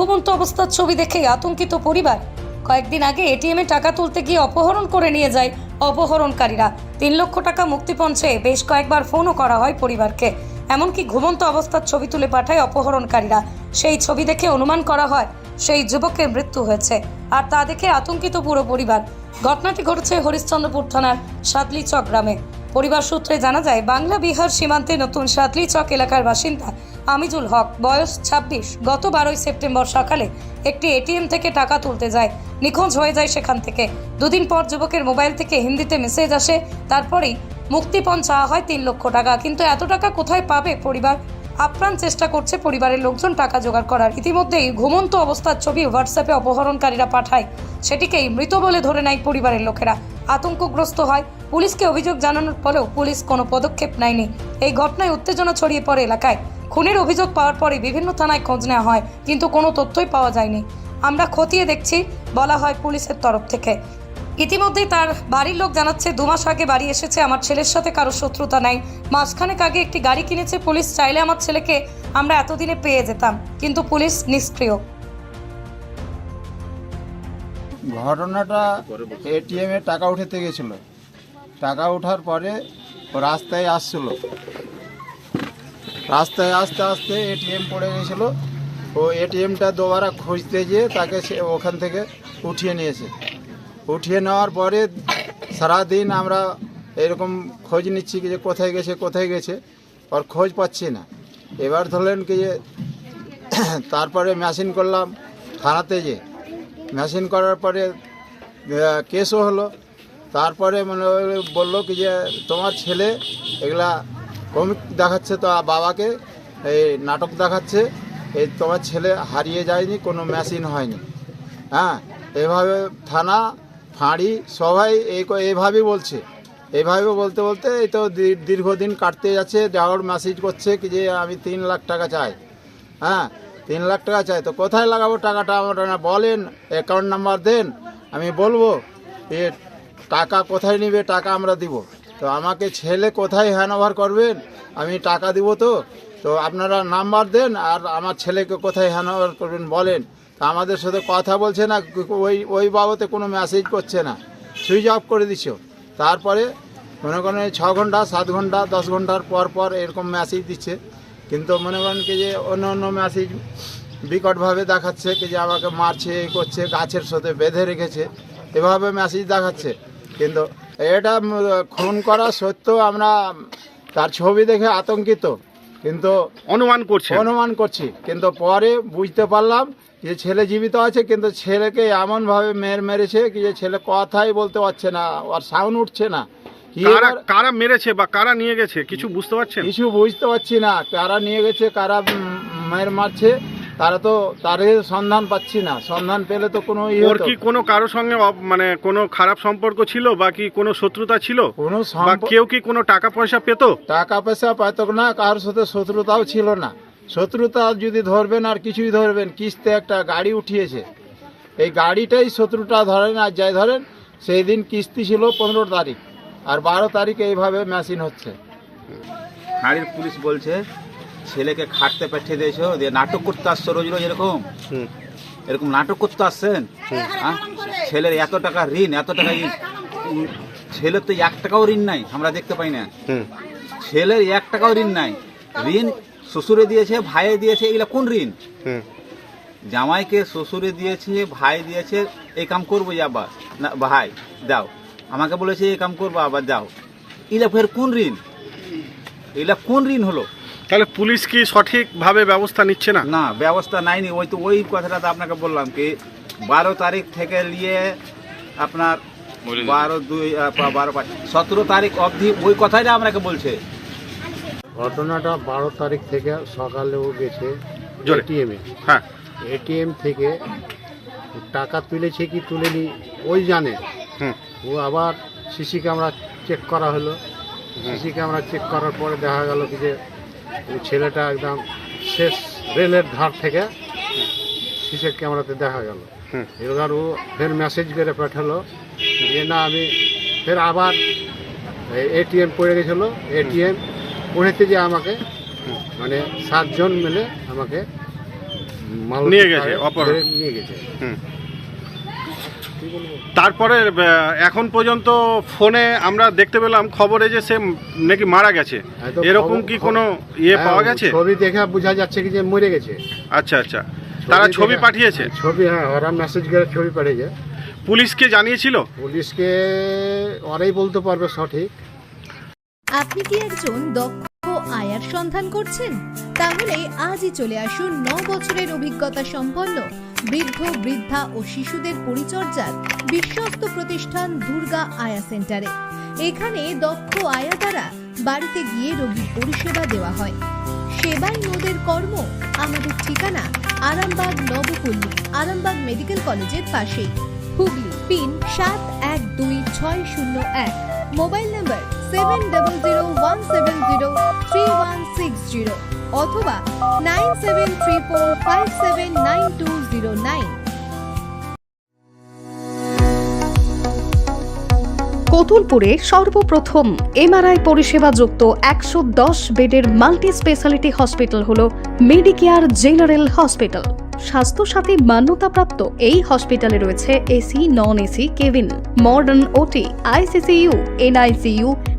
ঘুমন্ত অবস্থার ছবি দেখে আতঙ্কিত পরিবার। কয়েকদিন আগে এটিএমে টাকা তুলতে গিয়ে অপহরণ করে নিয়ে যায় অপহরণকারীরা। তিন লক্ষ টাকা মুক্তিপণ চেয়ে বেশ কয়েকবার ফোনও করা হয় পরিবারকে। এমনকি ঘুমন্ত অবস্থার ছবি তুলে পাঠায় অপহরণকারীরা। সেই ছবি দেখে অনুমান করা হয়, সেই যুবকের মৃত্যু হয়েছে। আর তা দেখে আতঙ্কিত পুরো পরিবার। ঘটনাটি ঘটেছে হরিশ্চন্দ্রপুর থানার সাতলিচক গ্রামে। পরিবার সূত্রে জানা যায়, বাংলা, বিহার সীমান্তে নতুন সাতলিচক এলাকার বাসিন্দা আমিজুল হক। বয়স ২৬ গত বারোই সেপ্টেম্বর সকালে একটি এটিএম থেকে টাকা তুলতে যায়। নিখোঁজ হয়ে যায় সেখান থেকে। দুদিন পর যুবকের মোবাইল থেকে হিন্দিতে মেসেজ আসে। তারপরেই মুক্তিপণ চাওয়া হয় তিন লক্ষ টাকা। কিন্তু এত টাকা কোথায় পাবে পরিবার? আপ্রাণ চেষ্টা করছে পরিবারের লোকজন টাকা জোগাড় করার। ইতিমধ্যেই ঘুমন্ত অবস্থার ছবি হোয়াটসঅ্যাপে অপহরণকারীরা পাঠায়। সেটিকেই মৃত বলে ধরে নেয় পরিবারের লোকেরা। আতঙ্কগ্রস্ত হয়। পুলিশকে অভিযোগ জানানোর পরেও পুলিশ কোনো পদক্ষেপ নেয়নি। এই ঘটনায় উত্তেজনা ছড়িয়ে পড়ে এলাকায়। খুনের অভিযোগ পাওয়ার পরে বিভিন্ন থানায় খোঁজ নেওয়া হয়, কিন্তু কোনো তথ্যই পাওয়া যায়নি। আমরা খতিয়ে দেখছি, বলা হয় পুলিশের তরফ থেকে। ইতিমধ্যেই তার বাড়ির লোক জানাচ্ছে, দু মাস আগে বাড়ি এসেছে, আমার ছেলের সাথে কারও শত্রুতা নাই। মাসখানেক আগে একটি গাড়ি কিনেছে, পুলিশ চাইলে আমার ছেলেকে আমরা এতদিনে পেয়ে যেতাম, কিন্তু পুলিশ নিষ্ক্রিয়। ঘটনাটা এটিএমে টাকা উঠাতে গেছিল। টাকা ওঠার পরে রাস্তায় আসছিল। রাস্তায় আসতে আসতে এটিএম পড়ে গেছিল। ও এটিএমটা দুবারা খুঁজতে গিয়ে তাকে সে ওখান থেকে উঠিয়ে নিয়েছে। উঠিয়ে নেওয়ার পরে সারাদিন আমরা এরকম খোঁজ নিচ্ছি কি যে কোথায় গেছে কোথায় গেছে ওর খোঁজ পাচ্ছি না। এবার ধরলেন কি যে তারপরে মেশিন করলাম থানাতে যে। মেশিন করার পরে কেসও হলো। তারপরে মানে বলল কি যে তোমার ছেলে এগুলা কমিক দেখাচ্ছে তো বাবাকে এই নাটক দেখাচ্ছে, এই তোমার ছেলে হারিয়ে যায়নি, কোনো মেশিন হয়নি। হ্যাঁ এভাবে থানা ফাঁড়ি, সবাই এই এইভাবেই বলছে। এইভাবে বলতে বলতে এই তো দীর্ঘদিন কাটতে যাচ্ছে যাওয়ার মেসেজ করছে কি যে আমি তিন লাখ টাকা চাই। হ্যাঁ তিন লাখ টাকা চাই। তো কোথায় লাগাবো টাকাটা না বলেন অ্যাকাউন্ট নাম্বার দেন, আমি বলব এ টাকা কোথায় নিবে, টাকা আমরা দিব। তো আমাকে ছেলে কোথায় হ্যান্ড ওভার করবেন? আমি টাকা দিব তো। তো আপনারা নাম্বার দেন আর আমার ছেলেকে কোথায় হ্যান্ড ওভার করবেন বলেন। তা আমাদের সাথে কথা বলছে না ওই ওই বাবদে কোনো মেসেজ করছে না। সুইচ অফ করে দিচ্ছ তারপরে মনে করেন ছ ঘণ্টা সাত ঘণ্টা দশ ঘণ্টার পর পর এরকম মেসেজ দিচ্ছে। কিন্তু মনে করেন কি যে অন্য অন্য মেসেজ বিকটভাবে দেখাচ্ছে কি যে আমাকে মারছে এই করছে গাছের সাথে বেঁধে রেখেছে এভাবে মেসেজ দেখাচ্ছে। কিন্তু এটা খুন করা সত্ত্বেও আমরা তার ছবি দেখে আতঙ্কিত। কিন্তু অনুমান করছি অনুমান করছি। কিন্তু পরে বুঝতে পারলাম যে ছেলে জীবিত আছে কিন্তু ছেলেকে এমনভাবে মের মেরেছে কি যে ছেলে কথাই বলতে পারছে না আর সাউন্ড উঠছে না। কারা কারা মেরেছে বা কারা নিয়ে গেছে কিছু বুঝতে পারছেন? কিছু বুঝতে পারছি না কারা নিয়ে গেছে কারা মায়ের মারছে তারা তো তাদের সন্ধান পাচ্ছি না সন্ধান পেলে তো কোনো ইয়ে ওর কি কোনো কারও সঙ্গে মানে কোনো খারাপ সম্পর্ক ছিল বা কি কোনো শত্রুতা ছিল? কোনো কেউ কি কোনো টাকা পয়সা পেত? টাকা পয়সা পেত না কারোর সাথে শত্রুতাও ছিল না। শত্রুতা যদি ধরবেন আর কিছুই ধরবেন কিস্তে একটা গাড়ি উঠিয়েছে। এই গাড়িটাই শত্রুটা ধরেন আর যাই ধরেন সেই দিন কিস্তি ছিল পনেরো তারিখ আর বারো তারিখে এইভাবে মেশিন হচ্ছে। হাড়ির পুলিশ বলছে ছেলেকে খাটতে পাঠিয়ে দিয়েছ দিয়ে নাটক করতে আসছো রোজ রোজ এরকম? এরকম নাটক করতে আসছেন? হ্যাঁ? ছেলের এত টাকা ঋণ এত টাকা ঋণ। ছেলের তো এক টাকাও ঋণ নাই আমরা দেখতে পাই না। ছেলের এক টাকাও ঋণ নাই। ঋণ শ্বশুরে দিয়েছে ভাইয়ে দিয়েছে এগুলা কোন ঋণ? জামাইকে শ্বশুরে দিয়েছে ভাই দিয়েছে এই কাম করব যে আবার। না ভাই দাও। আমাকে বলেছে এই কাম করব আবার দাও। এগুলা ফের কোন ঋণ? এগুলা কোন ঋণ হলো? তাহলে পুলিশ কি সঠিকভাবে ব্যবস্থা নিচ্ছে না? না ব্যবস্থা নাইনি। ওই তো ওই কথাটা তো আপনাকে বললাম কি বারো তারিখ থেকে নিয়ে আপনার বারো দুই বারো পাঁচ সতেরো তারিখ অবধি ওই কথাটা আপনাকে বলছে। ঘটনাটা বারো তারিখ থেকে সকালে ও গেছে। এটিএমে হ্যাঁ। এটিএম থেকে টাকা তুলেছে কি তুলেনি ওই জানে। ও আবার সিসি ক্যামেরা চেক করা হলো। সিসি ক্যামেরা চেক করার পরে দেখা গেল কি যে ছেলেটা একদম শেষ রেলের ধার থেকে সিসি ক্যামেরাতে দেখা গেল। এবার ও ফের মেসেজ করে পাঠালো যে না আমি ফের আবার এটিএম পড়ে গেছিল। এটিএম পড়েতে যে আমাকে মানে সাতজন মিলে আমাকে নিয়ে গেছে, অপহরণ। নিয়ে গেছে। হুম। তারপরে এখন পর্যন্ত ফোনে আমরা দেখতে পেলাম খবরে যে সে নাকি মারা গেছে। হ্যাঁ, এরকম কি কোনো ইয়ে হ্যাঁ, পাওয়া গেছে? ছবি দেখে বোঝা যাচ্ছে কি যে মরে গেছে। আচ্ছা আচ্ছা। তারা ছবি পাঠিয়েছে? ছবি হ্যাঁ ওরা মেসেজ করে ছবি পাঠিয়েছে। পুলিশকে জানিয়েছিল? পুলিশকে ওরাই বলতে পারবে সঠিক। আপনি কি একজন দক্ষ আয়ার সন্ধান করছেন? তাহলে আজই চলে আসুন ন বছরের অভিজ্ঞতা সম্পন্ন বৃদ্ধ, বৃদ্ধা ও শিশুদের পরিচর্যার বিশ্বস্ত প্রতিষ্ঠান দুর্গা আয়া সেন্টারে। এখানে দক্ষ আয়া দ্বারা বাড়িতে গিয়ে রোগীর পরিষেবা দেওয়া হয়। সেবাই মোদের কর্ম আমাদের ঠিকানা আরামবাগ নবপল্লী, আরামবাগ মেডিকেল কলেজের পাশেই। হুগলি, পিন সাত এক দুই ছয় শূন্য এক। Mobile number seven double zero one seven zero three one six zero অথবা nine seven three four five seven nine two zero nine কতুলপুরে সর্বপ্রথম এমআরআই পরিষেবা যুক্ত একশো দশ বেডের মাল্টি স্পেশালিটি হসপিটাল হল মেডিকেয়ার জেনারেল হসপিটাল। স্বাস্থ্যসাথী মান্যতাপ্রাপ্ত এই হসপিটালে রয়েছে AC, non AC, cabin, modern OT, ICCU, NICU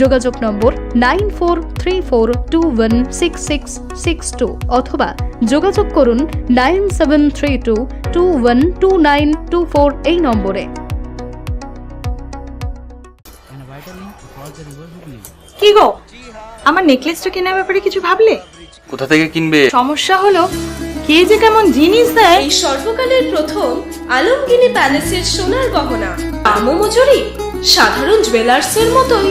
যোগাযোগ number nine four three four two one six six six two অথবা যোগাযোগ করুন nine seven three two two one two nine two four এই নম্বরে। কি গো? আমার নেকলেসটা কেনার ব্যাপারে কিছু ভাবলে? কোথা থেকে কিনবে? সমস্যা হলো কে যে কেমন জিনিস দেয়? এই সর্বকালের প্রথম আলমগিনি প্যালেসের সোনার গহনা। দামও মজুরি সাধারণ জুয়েলার্সের মতোই।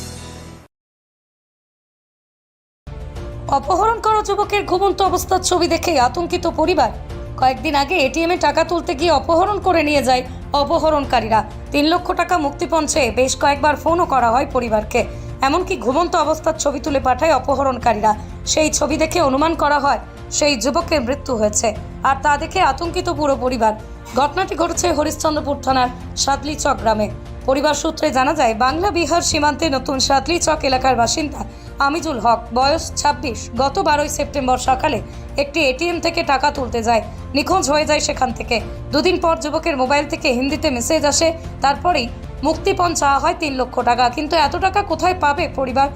অপহরণ করা যুবকের ঘুমন্ত অবস্থার ছবি দেখে আতঙ্কিত পরিবার। কয়েকদিন আগে এটিএমে টাকা তুলতে গিয়ে অপহরণ করে নিয়ে যায় অপহরণকারীরা। তিন লক্ষ টাকা মুক্তিপণ চেয়ে বেশ কয়েকবার ফোনও করা হয় পরিবারকে। এমনকি ঘুমন্ত অবস্থার ছবি তুলে পাঠায় অপহরণকারীরা। সেই ছবি দেখে অনুমান করা হয়, সেই যুবকের মৃত্যু হয়েছে। আর তা দেখে আতঙ্কিত পুরো পরিবার। ঘটনাটি ঘটেছে হরিশ্চন্দ্রপুর থানার সাদলিচক গ্রামে। পরিবার সূত্রে জানা যায়, বাংলা, বিহার সীমান্তে নতুন সাতলি চক এলাকার বাসিন্দা আমিজুল হক। বয়স ছাব্বিশ। গত বারোই সেপ্টেম্বর সকালে একটি এটিএম থেকে টাকা তুলতে যায়। নিখোঁজ হয়ে যায় সেখান থেকে। দুদিন পর যুবকের মোবাইল থেকে হিন্দিতে মেসেজ আসে। তারপরেই মুক্তিপণ চাওয়া হয় তিন লক্ষ টাকা। কিন্তু এত টাকা কোথায় পাবে পরিবার?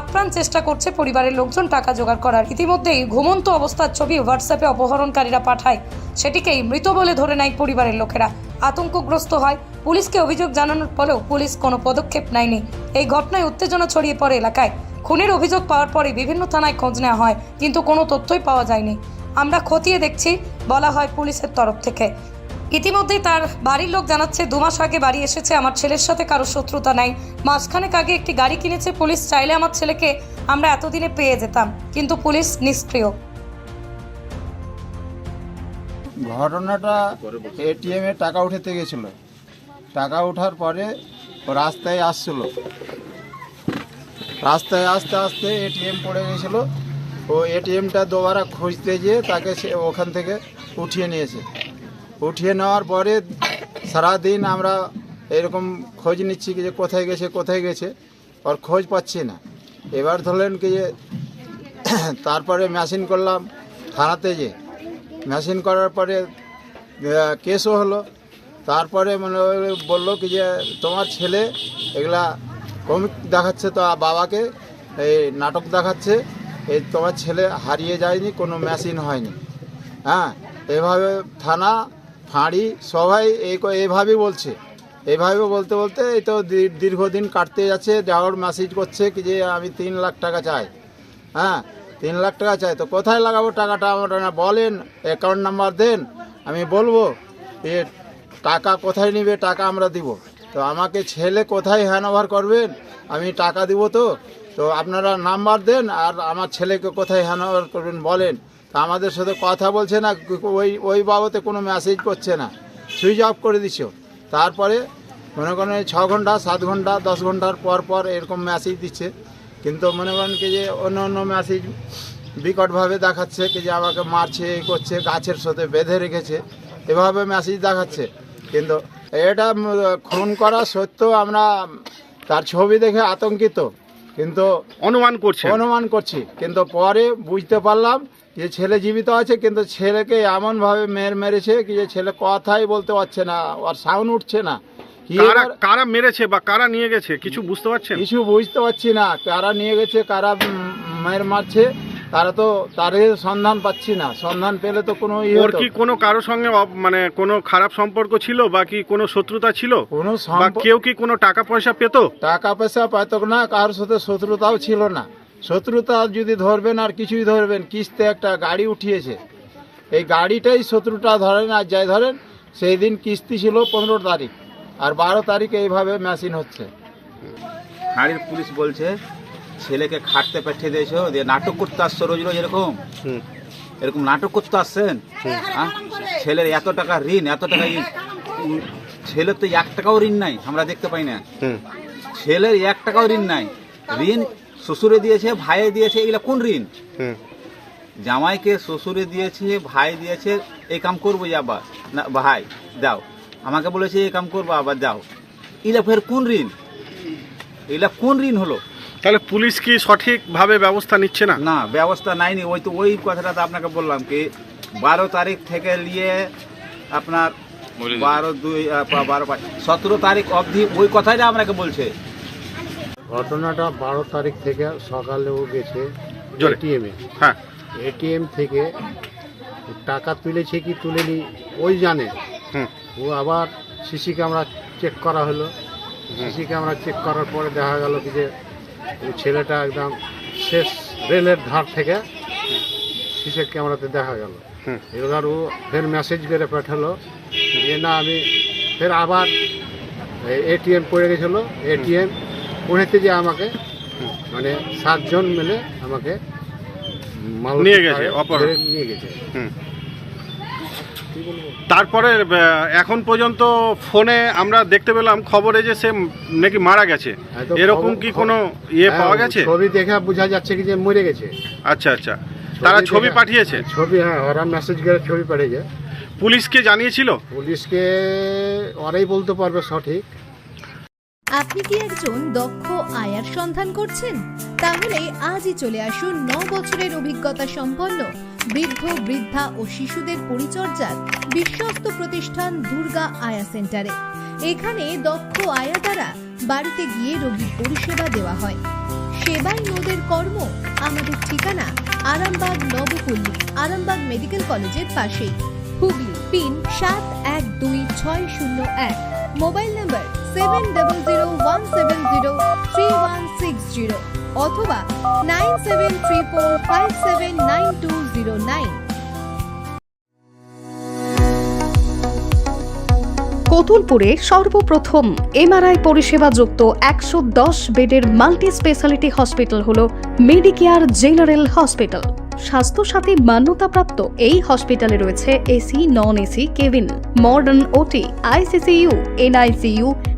আপ্রাণ চেষ্টা করছে পরিবারের লোকজন টাকা জোগাড় করার। ইতিমধ্যেই ঘুমন্ত অবস্থার ছবি হোয়াটসঅ্যাপে অপহরণকারীরা পাঠায়। সেটিকেই মৃত বলে ধরে নেয় পরিবারের লোকেরা। আতঙ্কগ্রস্ত হয়। পুলিশকে অভিযোগ জানানোর পরেও পুলিশ কোনো পদক্ষেপ নেয়নি। এই ঘটনায় উত্তেজনা ছড়িয়ে পড়ে এলাকায়। খুনের অভিযোগ পাওয়ার পরে বিভিন্ন থানায় খোঁজ নেওয়া হয়, কিন্তু কোনো তথ্যই পাওয়া যায়নি। আমরা খতিয়ে দেখছি, বলা হয় পুলিশের তরফ থেকে। ইতিমধ্যেই তার বাড়ির লোক জানাচ্ছে, দু মাস আগে বাড়ি এসেছে, আমার ছেলের সাথে কারও শত্রুতা নাই। মাসখানেক আগে একটি গাড়ি কিনেছে, পুলিশ চাইলে আমার ছেলেকে আমরা এতদিনে পেয়ে যেতাম, কিন্তু পুলিশ নিষ্ক্রিয়। ঘটনাটা এটিএমে টাকা উঠাতে গেছিল। টাকা ওঠার পরে রাস্তায় আসছিল। রাস্তায় আসতে আসতে এটিএম পড়ে গেছিল। ও এটিএমটা দুবারা খুঁজতে গিয়ে তাকে ওখান থেকে উঠিয়ে নিয়েছে। উঠিয়ে নেওয়ার পরে সারাদিন আমরা এরকম খোঁজ নিচ্ছি কি যে কোথায় গেছে কোথায় গেছে ওর খোঁজ পাচ্ছি না। এবার ধরলেন কি যে তারপরে মেশিন করলাম থানাতে যে। মেশিন করার পরে কেসও হলো। তারপরে মানে বলল কি যে তোমার ছেলে এগুলা কমিক দেখাচ্ছে তো বাবাকে, এই নাটক দেখাচ্ছে, এই তোমার ছেলে হারিয়ে যায়নি, কোনো মেশিন হয়নি। হ্যাঁ এভাবে থানা ফাঁড়ি সবাই এই এইভাবেই বলছে। এইভাবে বলতে বলতে এই তো দীর্ঘদিন কাটতে যাচ্ছে যাওয়ার মেসেজ করছে কি যে আমি তিন লাখ টাকা চাই। হ্যাঁ তিন লাখ টাকা চাই। তো কোথায় লাগাবো টাকাটা আমরা বলেন অ্যাকাউন্ট নাম্বার দেন, আমি বলব এ টাকা কোথায় নিবে, টাকা আমরা দিব। তো আমাকে ছেলে কোথায় হ্যান্ড ওভার করবেন? আমি টাকা দিব তো। তো আপনারা নাম্বার দেন আর আমার ছেলেকে কোথায় হ্যান্ড ওভার করবেন বলেন। তা আমাদের সাথে কথা বলছে না, ওই ওই বাবদে কোনো মেসেজ করছে না। সুইচ অফ করে দিচ্ছ তারপরে মনে করেন ছ ঘণ্টা, সাত ঘণ্টা, দশ ঘণ্টার পর পর এরকম মেসেজ দিচ্ছে। কিন্তু মনে করেন কি যে অন্য অন্য মেসেজ বিকটভাবে দেখাচ্ছে কি যে আমাকে মারছে এই করছে, গাছের সাথে বেঁধে রেখেছে, এভাবে মেসেজ দেখাচ্ছে। কিন্তু এটা খুন করা সত্ত্বেও আমরা তার ছবি দেখে আতঙ্কিত। কিন্তু অনুমান করছে অনুমান করছি। কিন্তু পরে বুঝতে পারলাম যে ছেলে জীবিত আছে কিন্তু ছেলেকে এমনভাবে মেরে মেরেছে কি যে ছেলে কথাই বলতে পারছে না আর সাউন্ড উঠছে না। কারা কারা মেরেছে বা কারা নিয়ে গেছে কিছু বুঝতে পারছে কিছু বুঝতে পারছি না। কারা নিয়ে গেছে কারা মেয়ের মারছে তারা তো তার সন্ধান পাচ্ছি না। সন্ধান পেলে তো কোনো ইয়ে ওর কি কোনো কারও সঙ্গে মানে কোনো খারাপ সম্পর্ক ছিল বা কি কোনো শত্রুতা ছিল? কোনো বা কেউ কি কোনো টাকা পয়সা পেত? টাকা পয়সা পাইতো না কারোর সাথে শত্রুতাও ছিল না। শত্রুতা যদি ধরবেন আর কিছুই ধরবেন কিস্তে একটা গাড়ি উঠিয়েছে। এই গাড়িটাই শত্রুটা ধরেন আর যাই ধরেন সেই দিন কিস্তি ছিল পনেরো তারিখ। আর বারো তারিখে এইভাবে মেশিন হচ্ছে। হাড়ির পুলিশ বলছে ছেলেকে খাটতে পাঠিয়ে দিয়েছ? দিয়ে নাটক করতে আসছো রোজ রোজ এরকম? এরকম নাটক করতে আসছেন? হ্যাঁ? ছেলের এত টাকা ঋণ এত টাকা ঋণ। ছেলের তো এক টাকাও ঋণ নাই আমরা দেখতে পাই না। ছেলের এক টাকাও ঋণ নাই। ঋণ শ্বশুরে দিয়েছে ভাইয়ে দিয়েছে এগুলা কোন ঋণ? হুম। জামাইকে শ্বশুরে দিয়েছে ভাই দিয়েছে এই কাম করব যে আবার। না ভাই দাও। আমাকে বলেছে এই কাম করব আবার দাও। এগুলা ফের কোন ঋণ? এগুলা কোন ঋণ হলো? তাহলে পুলিশ কি সঠিকভাবে ব্যবস্থা নিচ্ছে না? না ব্যবস্থা নাইনি। ওই তো ওই কথাটা তো আপনাকে বললাম কি বারো তারিখ থেকে নিয়ে আপনার বারো দুই বারো সতেরো তারিখ অবধি ওই কথাটা আপনাকে বলছে। ঘটনাটা বারো তারিখ থেকে সকালে ও গেছে। এটিএমে হ্যাঁ। এটিএম থেকে টাকা তুলেছে কি তুলেনি ওই জানে। ও আবার সিসি ক্যামেরা চেক করা হলো। সিসি ক্যামেরা চেক করার পরে দেখা গেল কি যে ছেলেটা একদম শেষ রেলের ধার থেকে সিসি ক্যামেরাতে দেখা গেল। এবার ও ফের মেসেজ করে পাঠালো যে না আমি ফের আবার এটিএম পড়ে গেছিল। এটিএম পড়েতে যে আমাকে মানে সাতজন মিলে আমাকে নিয়ে গেছে, নিয়ে গেছে। তারপরে এখন পর্যন্ত ফোনে আমরা দেখতে পেলাম খবরে যে সে নাকি মারা গেছে। হ্যাঁ, এরকম কি কোনো ইয়ে হ্যাঁ, পাওয়া গেছে? ছবি দেখে বোঝা যাচ্ছে কি যে মরে গেছে। আচ্ছা আচ্ছা। তারা ছবি পাঠিয়েছে? ছবি হ্যাঁ ওরা মেসেজ করে ছবি পাঠিয়েছে। পুলিশকে জানিয়েছিল? পুলিশকে ওরাই বলতে পারবে সঠিক। আপনি কি একজন দক্ষ আয়ার সন্ধান করছেন? তাহলে আজই চলে আসুন ন বছরের অভিজ্ঞতা সম্পন্ন বৃদ্ধ, বৃদ্ধা ও শিশুদের পরিচর্যার বিশ্বস্ত প্রতিষ্ঠান দুর্গা আয়া সেন্টারে। এখানে দক্ষ আয়া দ্বারা বাড়িতে গিয়ে রোগীর পরিষেবা দেওয়া হয়। সেবাই মোদের কর্ম। আমাদের ঠিকানা আরামবাগ নবপল্লী, আরামবাগ মেডিকেল কলেজের পাশেই। হুগলি পিন সাত এক দুই ছয় শূন্য এক। Mobile number seven double zero one seven zero three one six zero. অথবা nine seven three four five seven nine two zero nine. কতুলপুরে সর্বপ্রথম এমআরআই পরিষেবা যুক্ত একশো দশ বেডের মাল্টি স্পেশালিটি হসপিটাল হল মেডিকেয়ার জেনারেল হসপিটাল। স্বাস্থ্যসাথী মান্যতাপ্রাপ্ত এই হসপিটালে রয়েছে AC, non AC, cabin, modern OT, ICCU, NICU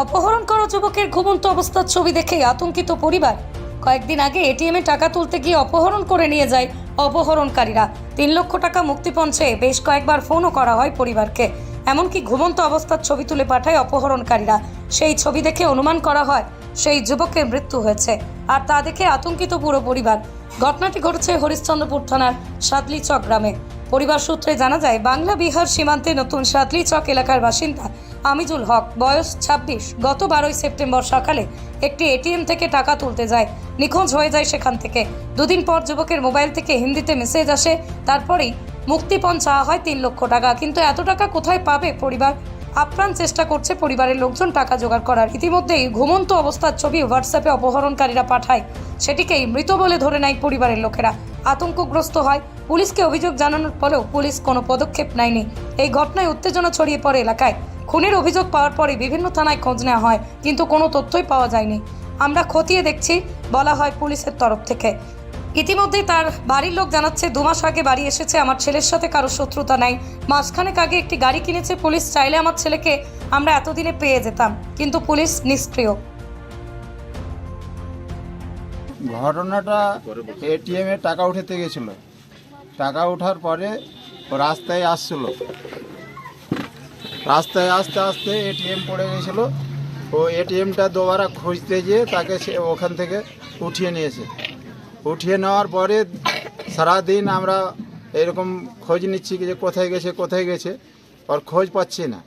অপহরণ করা যুবকের ঘুমন্ত অবস্থার ছবি দেখে আতঙ্কিত পরিবার। কয়েকদিন আগে এটিএমে টাকা তুলতে গিয়ে অপহরণ করে নিয়ে যায় অপহরণকারীরা। তিন লক্ষ টাকা মুক্তিপণ চেয়ে বেশ কয়েকবার ফোনও করা হয় পরিবারকে। এমনকি ঘুমন্ত অবস্থার ছবি তুলে পাঠায় অপহরণকারীরা। সেই ছবি দেখে অনুমান করা হয়, সেই যুবকের মৃত্যু হয়েছে। আর তা দেখে আতঙ্কিত পুরো পরিবার। ঘটনাটি ঘটেছে হরিশ্চন্দ্রপুর থানার সাদলিচক গ্রামে। পরিবার সূত্রে জানা যায়, বাংলা বিহার সীমান্তে নতুন সাদলিচক এলাকার বাসিন্দা আমিজুল হক, বয়স ছাব্বিশ। গত বারোই সেপ্টেম্বর সকালে একটি এটিএম থেকে টাকা তুলতে যায়। নিখোঁজ হয়ে যায় সেখান থেকে। দুদিন পর যুবকের মোবাইল থেকে হিন্দিতে মেসেজ আসে, তারপরেই মুক্তিপণ চাওয়া হয় তিন লক্ষ টাকা। কিন্তু এত টাকা কোথায় পাবে পরিবার? আপ্রাণ চেষ্টা করছে পরিবারের লোকজন টাকা জোগাড় করার। ইতিমধ্যেই ঘুমন্ত অবস্থার ছবি হোয়াটসঅ্যাপে অপহরণকারীরা পাঠায়। সেটিকেই মৃত বলে ধরে নেয় পরিবারের লোকেরা। আতঙ্কগ্রস্ত হয়। পুলিশকে অভিযোগ জানানোর পরেও পুলিশ কোনো পদক্ষেপ নেয়নি। এই ঘটনায় উত্তেজনা ছড়িয়ে পড়ে এলাকায়। খুনের অভিযোগ পাওয়ার পরে বিভিন্ন থানায় খোঁজ নেওয়া হয়, কিন্তু কোনো তথ্যই পাওয়া যায়নি। আমরা খতিয়ে দেখছি, বলা হয় পুলিশের তরফ থেকে। ইতিমধ্যেই তার বাড়ির লোক জানাচ্ছে, দু মাস আগে বাড়ি এসেছে, আমার ছেলের সাথে কারও শত্রুতা নাই। মাসখানেক আগে একটি গাড়ি কিনেছে, পুলিশ চাইলে আমার ছেলেকে আমরা এতদিনে পেয়ে যেতাম, কিন্তু পুলিশ নিষ্ক্রিয়। ঘটনাটা এটিএমে টাকা উঠাতে গেছিল। টাকা ওঠার পরে রাস্তায় আসছিল। রাস্তায় আস্তে আস্তে এটিএম পড়ে গেছিল। ও এটিএমটা দুবারা খুঁজতে গিয়ে তাকে সে ওখান থেকে উঠিয়ে নিয়েছে। উঠিয়ে নেওয়ার পরে সারাদিন আমরা এরকম খোঁজ নিচ্ছি যে কোথায় গেছে কোথায় গেছে ওর খোঁজ পাচ্ছি না।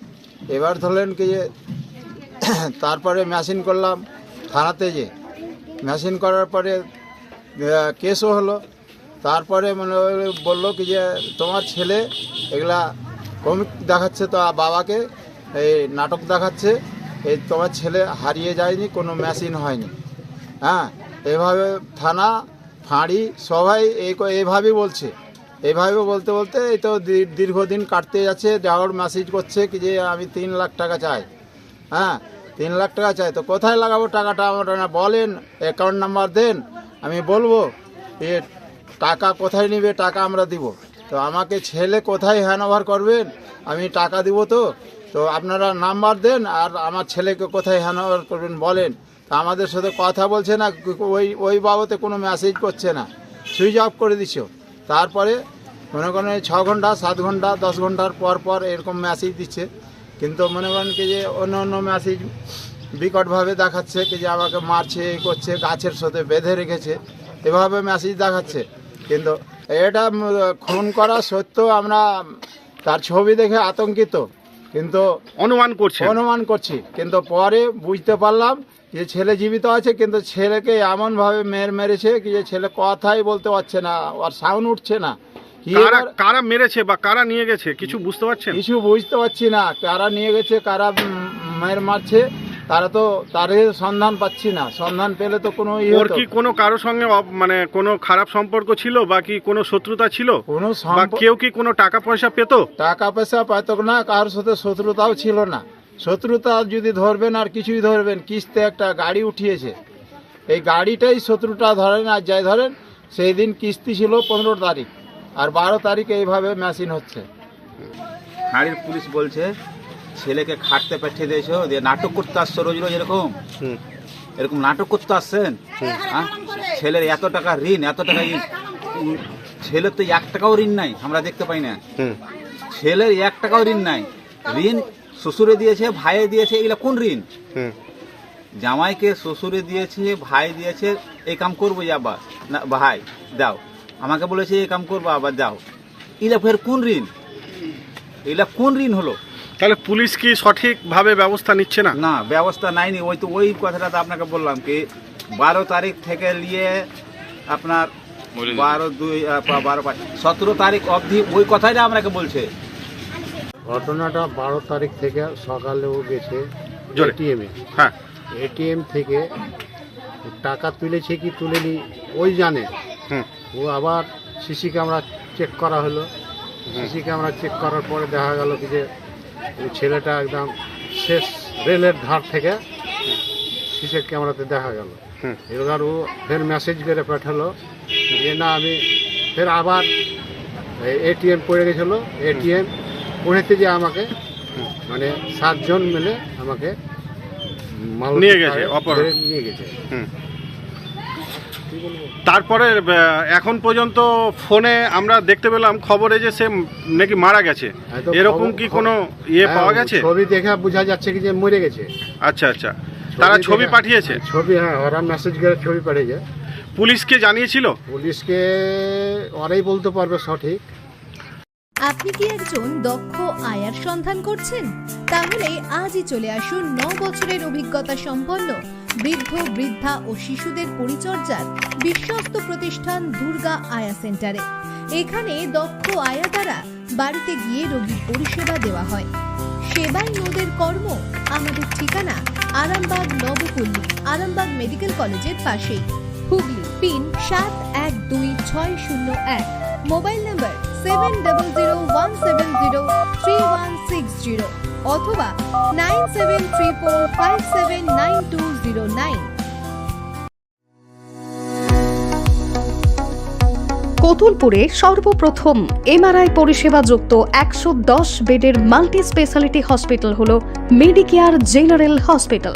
এবার ধরলেন কি যে তারপরে মেশিন করলাম থানাতে যে মেশিন করার পরে কেসও হলো। তারপরে মানে বলল কি যে তোমার ছেলে এগুলা কমিক দেখাচ্ছে তো বাবাকে, এই নাটক দেখাচ্ছে, এই তোমার ছেলে হারিয়ে যায়নি, কোনো মেশিন হয়নি। হ্যাঁ এভাবে থানা, ফাঁড়ি, সবাই এই এইভাবেই বলছে। এইভাবে বলতে বলতে এই তো দীর্ঘদিন কাটতে যাচ্ছে যাওয়ার মেসেজ করছে কি যে আমি তিন লাখ টাকা চাই। হ্যাঁ তিন লাখ টাকা চাই, তো কোথায় লাগাবো টাকাটা আমার বলেন অ্যাকাউন্ট নাম্বার দেন, আমি বলব, এ টাকা কোথায় নেবে, টাকা আমরা দিব। তো আমাকে ছেলে কোথায় হ্যান্ড ওভার করবেন? আমি টাকা দিব তো। তো আপনারা নাম্বার দেন আর আমার ছেলেকে কোথায় হ্যান্ড ওভার করবেন বলেন। তা আমাদের সাথে কথা বলছে না, ওই ওই বাবদে কোনো মেসেজ করছে না। সুইচ অফ করে দিছ। তারপরে মনে করেন ছ ঘণ্টা, সাত ঘণ্টা, দশ ঘণ্টার পর পর এরকম মেসেজ দিচ্ছে। কিন্তু মনে করেন কি যে অন্য অন্য মেসেজ বিকটভাবে দেখাচ্ছে কি যে আমাকে মারছে এই করছে, গাছের সাথে বেঁধে রেখেছে। এভাবে মেসেজ দেখাচ্ছে। কিন্তু এটা খুন করা সত্ত্বেও আমরা তার ছবি দেখে আতঙ্কিত। কিন্তু অনুমান করছি। অনুমান করছি। কিন্তু পরে বুঝতে পারলাম যে ছেলে জীবিত আছে কিন্তু ছেলেকে এমনভাবে মের মেরেছে কি যে ছেলে কথাই বলতে পারছে না আর সাউন্ড উঠছে না। কারা কারা মেরেছে বা কারা নিয়ে গেছে কিছু বুঝতে পারছেন? কিছু বুঝতে পারছি না। কারা নিয়ে গেছে কারা মায়ের মারছে তারা তো তাদের সন্ধান পাচ্ছি না। সন্ধান পেলে তো কোনো ইয়ে ওর কি কোনো কারও সঙ্গে অব- মানে কোনো খারাপ সম্পর্ক ছিল বা কি কোনো শত্রুতা ছিল? কোনো বা সম্প- কেউ কি কোনো টাকা পয়সা পেত? টাকা পয়সা পাইতো না কারোর সাথে শত্রুতাও ছিল না। শত্রুতা যদি ধরবেন আর কিছুই ধরবেন কিস্তে একটা গাড়ি উঠিয়েছে। এই গাড়িটাই শত্রুটা ধরেন আর যাই ধরেন সেই দিন কিস্তি ছিল পনেরো তারিখ। আর বারো তারিখ এইভাবে মেশিন হচ্ছে। হাড়ির পুলিশ বলছে ছেলেকে খাটতে পাঠিয়ে দিয়েছ দিয়ে নাটক করতে আসছো রোজ রোজ এরকম? এরকম নাটক করতে আসছেন? হ্যাঁ? ছেলের এত টাকা ঋণ এত টাকা ঋণ ছেলের তো এক টাকাও ঋণ নাই আমরা দেখতে পাই না। হুম। ছেলের এক টাকাও ঋণ নাই। ঋণ শ্বশুরে দিয়েছে ভাইয়ে দিয়েছে এগুলা কোন ঋণ? হুম। জামাইকে শ্বশুরে দিয়েছে ভাই দিয়েছে এই কাম করব আবার। না ভাই দাও। আমাকে বলেছে এই কাম করব আবার দাও। এগুলা ফের কোন ঋণ? এগুলা কোন ঋণ হলো? তাহলে পুলিশ কি সঠিকভাবে ব্যবস্থা নিচ্ছে না? না ব্যবস্থা নাইনি। ওই তো ওই কথাটা তো আপনাকে বললাম কি বারো তারিখ থেকে নিয়ে আপনার বারো দুই বারো পাঁচ সতেরো তারিখ অবধি ওই কথাই আপনাকে বলছে। ঘটনাটা বারো তারিখ থেকে সকালে ও গেছে। এটিএমে হ্যাঁ। এটিএম থেকে টাকা তুলেছে কি তুলেনি ওই জানে। ও আবার সিসি ক্যামেরা চেক করা হলো। সিসি ক্যামেরা চেক করার পরে দেখা গেল কি যে ছেলেটা একদম শেষ রেলের ধার থেকে সিসি ক্যামেরাতে দেখা গেল। এবার ও ফের মেসেজ করে পাঠালো যে না আমি ফের আবার এটিএম পড়ে গেছিল। এটিএম পড়েতে যে আমাকে মানে সাতজন মিলে আমাকে নিয়ে গেছে, নিয়ে গেছে। তারপরে এখন পর্যন্ত ফোনে আমরা দেখতে পেলাম খবরে যে সে নাকি মারা গেছে। হ্যাঁ, এরকম কি কোনো ইয়ে হ্যাঁ, পাওয়া গেছে? ছবি দেখে বোঝা যাচ্ছে কি যে মরে গেছে। আচ্ছা আচ্ছা। তারা ছবি পাঠিয়েছে? ছবি হ্যাঁ ওরা মেসেজ করে ছবি পাঠিয়েছে। পুলিশকে জানিয়েছিল? পুলিশকে ওরাই বলতে পারবে সঠিক। আপনি কি একজন দক্ষ আয়ার সন্ধান করছেন? তাহলে আজই চলে আসুন ন বছরের অভিজ্ঞতা সম্পন্ন বৃদ্ধ, বৃদ্ধা ও শিশুদের পরিচর্যার বিশ্বস্ত প্রতিষ্ঠান দুর্গা আয়া সেন্টারে। এখানে দক্ষ আয়া দ্বারা বাড়িতে গিয়ে রোগীর পরিষেবা দেওয়া হয়। সেবাই নোদের কর্ম আমাদের ঠিকানা আরামবাগ নবপল্লী, আরামবাগ মেডিকেল কলেজের পাশেই। হুগলি, পিন সাত এক দুই ছয় শূন্য এক। Mobile number seven double zero one seven zero three one six zero অথবা nine seven three four five seven nine two zero nine. কতুলপুরে সর্বপ্রথম এমআরআই পরিষেবা যুক্ত একশো দশ বেডের মাল্টি স্পেশালিটি হসপিটাল হল মেডিকেয়ার জেনারেল হসপিটাল।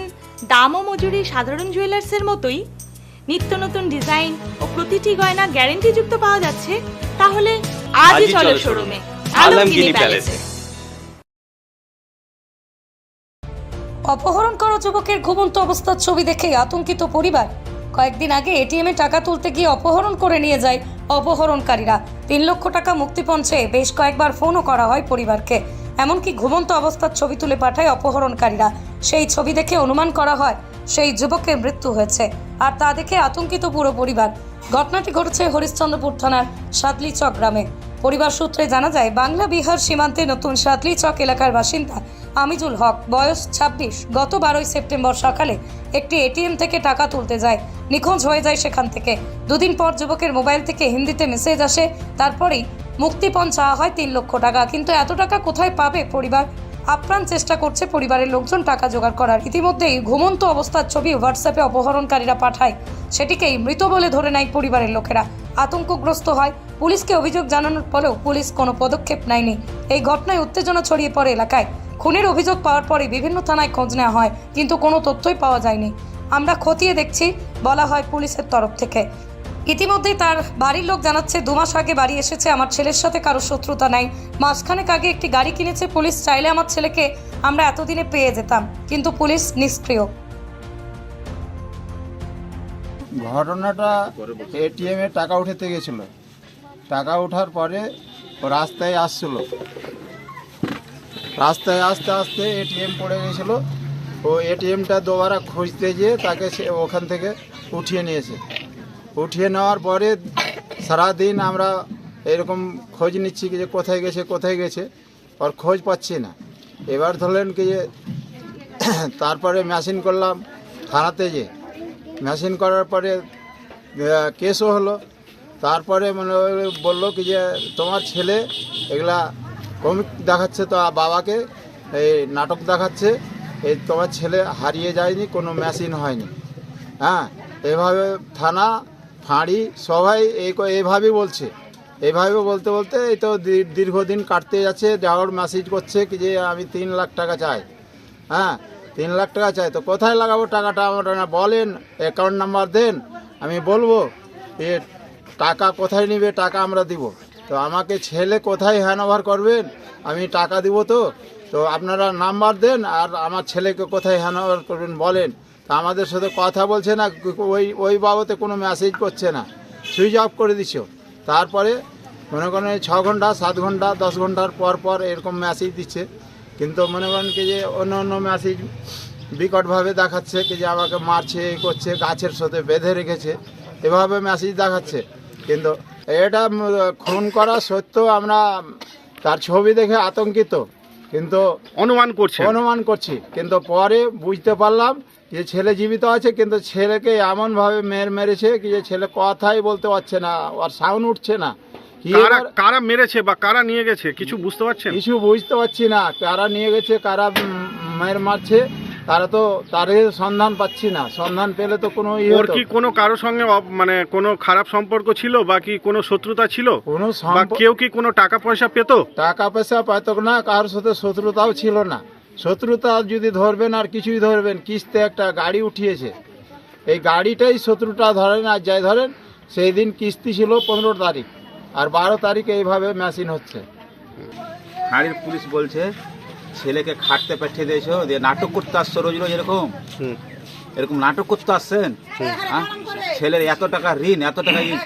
দাম ও মজুরি সাধারণ জুয়েলার্সের মতোই। নিত্য নতুন ডিজাইন ও প্রতিটি গয়না গ্যারেন্টিযুক্ত পাওয়া যাচ্ছে। তাহলে আজই চলো শোরুমে আলমগিনি আলমগিনি প্যালেসে। অপহরণ করা যুবকের ঘুমন্ত অবস্থার ছবি দেখে আতঙ্কিত পরিবার। কয়েকদিন আগে এটিএমে টাকা তুলতে গিয়ে অপহরণ করে নিয়ে যায় অপহরণকারীরা। তিন লক্ষ টাকা মুক্তিপণ চেয়ে বেশ কয়েকবার ফোনও করা হয় পরিবারকে। এমনকি ঘুমন্ত অবস্থার ছবি তুলে পাঠায় অপহরণকারীরা। সেই ছবি দেখে অনুমান করা হয়, সেই যুবকের মৃত্যু হয়েছে। আর তা দেখে আতঙ্কিত পুরো পরিবার। ঘটনাটি ঘটেছে হরিশ্চন্দ্রপুর থানার সাতলিচক গ্রামে। পরিবার সূত্রে জানা যায়, বাংলা বিহার সীমান্তে নতুন সাতলিচক এলাকার বাসিন্দা আমিজুল হক বয়স ছাব্বিশ, গত বারোই সেপ্টেম্বর সকালে একটি এটিএম থেকে টাকা তুলতে যায়, নিখোঁজ হয়ে যায় সেখান থেকে। দুদিন পর যুবকের মোবাইল থেকে হিন্দিতে মেসেজ আসে, তারপরেই মুক্তিপণ চাওয়া হয় তিন লক্ষ টাকা। কিন্তু এত টাকা কোথায় পাবে পরিবার? আপ্রাণ চেষ্টা করছে পরিবারের লোকজন টাকা জোগাড় করার। ইতিমধ্যেই ঘুমন্ত অবস্থার ছবি হোয়াটসঅ্যাপে অপহরণকারীরা পাঠায়। সেটিকেই মৃত বলে ধরে নেয় পরিবারের লোকেরা। আতঙ্কগ্রস্ত হয়। পুলিশকে অভিযোগ জানানোর পরেও পুলিশ কোনো পদক্ষেপ নেয়নি। এই ঘটনায় উত্তেজনা ছড়িয়ে পড়ে এলাকায়। খুনের অভিযোগ পাওয়ার পরে বিভিন্ন থানায় খোঁজ নেওয়া হয়, কিন্তু কোনো তথ্যই পাওয়া যায়নি। আমরা খতিয়ে দেখছি, বলা হয় পুলিশের তরফ থেকে। ইতিমধ্যেই তার বাড়ির লোক জানাচ্ছে, দু মাস আগে বাড়ি এসেছে, আমার ছেলের সাথে কারও শত্রুতা নাই। মাসখানেক আগে একটি গাড়ি কিনেছে, পুলিশ চাইলে আমার ছেলেকে আমরা এতদিনে পেয়ে যেতাম, কিন্তু পুলিশ নিষ্ক্রিয়। ঘটনাটা এটিএমে টাকা উঠাতে গেছিল। টাকা ওঠার পরে রাস্তায় আসছিল। রাস্তায় আসতে আসতে এটিএম পড়ে গেছিল। ও এটিএমটা দুবারা খুঁজতে গিয়ে তাকে সে ওখান থেকে উঠিয়ে নিয়েছে। উঠিয়ে নেওয়ার পরে সারাদিন আমরা এরকম খোঁজ নিচ্ছি কি যে কোথায় গেছে কোথায় গেছে ওর খোঁজ পাচ্ছি না। এবার ধরলেন কি যে তারপরে মেশিন করলাম থানাতে যে মেশিন করার পরে কেসও হলো। তারপরে মানে বলল কি যে তোমার ছেলে এগুলা কমিক দেখাচ্ছে তো বাবাকে এই নাটক দেখাচ্ছে, এই তোমার ছেলে হারিয়ে যায়নি, কোনো মেশিন হয়নি। হ্যাঁ এভাবে থানা ফাঁড়ি সবাই এই এইভাবেই বলছে। এইভাবে বলতে বলতে এই তো দীর্ঘদিন কাটতে যাচ্ছে যাওয়ার মেসেজ করছে কি যে আমি তিন লাখ টাকা চাই। হ্যাঁ তিন লাখ টাকা চাই। তো কোথায় লাগাবো টাকাটা আমার বলেন অ্যাকাউন্ট নাম্বার দেন, আমি বলব এ টাকা কোথায় নেবে, টাকা আমরা দিব। তো আমাকে ছেলে কোথায় হ্যান্ড ওভার করবেন? আমি টাকা দিব তো। তো আপনারা নাম্বার দেন আর আমার ছেলেকে কোথায় হ্যান্ড ওভার করবেন বলেন। তা আমাদের সাথে কথা বলছে না ওই ওই বাবদে কোনো মেসেজ করছে না। সুইচ অফ করে দিচ্ছ তারপরে মনে করেন ছ ঘণ্টা সাত ঘণ্টা দশ ঘণ্টার পর পর এরকম মেসেজ দিচ্ছে। কিন্তু মনে করেন কি যে অন্য অন্য মেসেজ বিকটভাবে দেখাচ্ছে কি যে আমাকে মারছে এই করছে গাছের সাথে বেঁধে রেখেছে এভাবে মেসেজ দেখাচ্ছে। কিন্তু এটা খুন করা সত্য আমরা তার ছবি দেখে আতঙ্কিত। কিন্তু অনুমান করছি। অনুমান করছি। কিন্তু পরে বুঝতে পারলাম যে ছেলে জীবিত আছে কিন্তু ছেলেকে এমনভাবে মের মেরেছে কি যে ছেলে কথাই বলতে পারছে না ওর সাউন্ড উঠছে না। কারা কারা মেরেছে বা কারা নিয়ে গেছে? কিছু বুঝতে পারছেন? কিছু বুঝতে পারছি না। কারা নিয়ে গেছে কারা মের মারছে তারা তো তাদের সন্ধান পাচ্ছি না। সন্ধান পেলে তো কোনো ইয়ে ওর কি কোনো কারও সঙ্গে মানে কোনো খারাপ সম্পর্ক ছিল বা কি কোনো শত্রুতা ছিল? কোনো কেউ কি কোনো টাকা পয়সা পেত? টাকা পয়সা পেত না কারোর সাথে শত্রুতাও ছিল না। শত্রুতা যদি ধরবেন আর কিছুই ধরবেন কিস্তে একটা গাড়ি উঠিয়েছে। এই গাড়িটাই শত্রুটা ধরেন আর যাই ধরেন সেই দিন কিস্তি ছিল পনেরো তারিখ আর বারো তারিখে এইভাবে মেশিন হচ্ছে। হাড়ির পুলিশ বলছে ছেলেকে খাটতে পাঠিয়ে দিয়েছ দিয়ে নাটক করতে আসছো রোজ রোজ এরকম? এরকম নাটক করতে আসছেন? হ্যাঁ? ছেলের এত টাকা ঋণ এত টাকা ঋণ।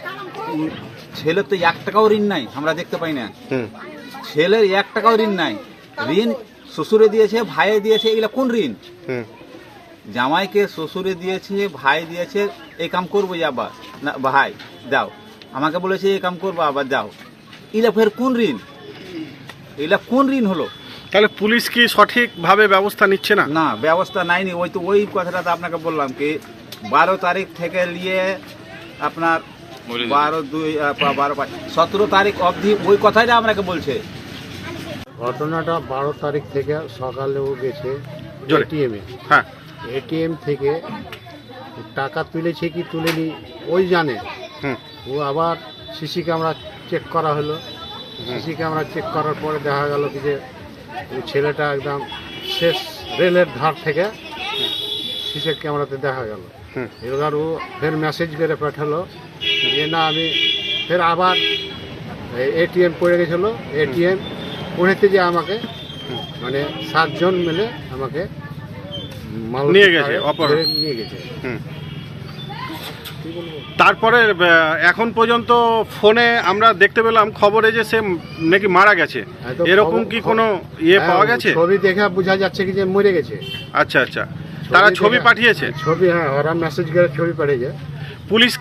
ছেলের তো এক টাকাও ঋণ নাই আমরা দেখতে পাই না। ছেলের এক টাকাও ঋণ নাই। ঋণ শ্বশুরে দিয়েছে ভাইয়ে দিয়েছে এগুলা কোন ঋণ? জামাইকে শ্বশুরে দিয়েছে ভাই দিয়েছে এই কাম করব যে আবার। না ভাই যাও আমাকে বলেছে এই কাম করব আবার যাও এগুলা ফের কোন ঋণ? এগুলা কোন ঋণ হলো? তাহলে পুলিশ কি সঠিকভাবে ব্যবস্থা নিচ্ছে না? না ব্যবস্থা নাইনি। ওই তো ওই কথাটা তো আপনাকে বললাম কি বারো তারিখ থেকে নিয়ে আপনার বারো দুই বারো পাঁচ সতেরো তারিখ অবধি ওই কথাই আপনাকে বলছে। ঘটনাটা বারো তারিখ থেকে সকালেও গেছে। এটিএমে হ্যাঁ। এটিএম থেকে টাকা তুলেছে কি তুলেনি ওই জানে। ও আবার সিসি ক্যামেরা চেক করা হলো। সিসি ক্যামেরা চেক করার পরে দেখা গেল কি যে ওই ছেলেটা একদম শেষ রেলের ধার থেকে সিসি ক্যামেরাতে দেখা গেল। এবার ও ফের মেসেজ করে পাঠালো যে না আমি ফের আবার এটিএম পড়ে গেছিল। এটিএম পড়েতে যে আমাকে মানে সাতজন মিলে আমাকে নিয়ে গেছে, অপহরণ। নিয়ে গেছে। হুম। তারপরে এখন পর্যন্ত ফোনে আমরা দেখতে পেলাম খবরে যে সে নাকি মারা গেছে। হ্যাঁ, এরকম কি কোনো ইয়ে হ্যাঁ, পাওয়া গেছে? ছবি দেখে বোঝা যাচ্ছে কি যে মরে গেছে। আচ্ছা আচ্ছা। তারা ছবি পাঠিয়েছে? ছবি হ্যাঁ ওরা মেসেজ করে ছবি পাঠিয়েছে। পুলিশ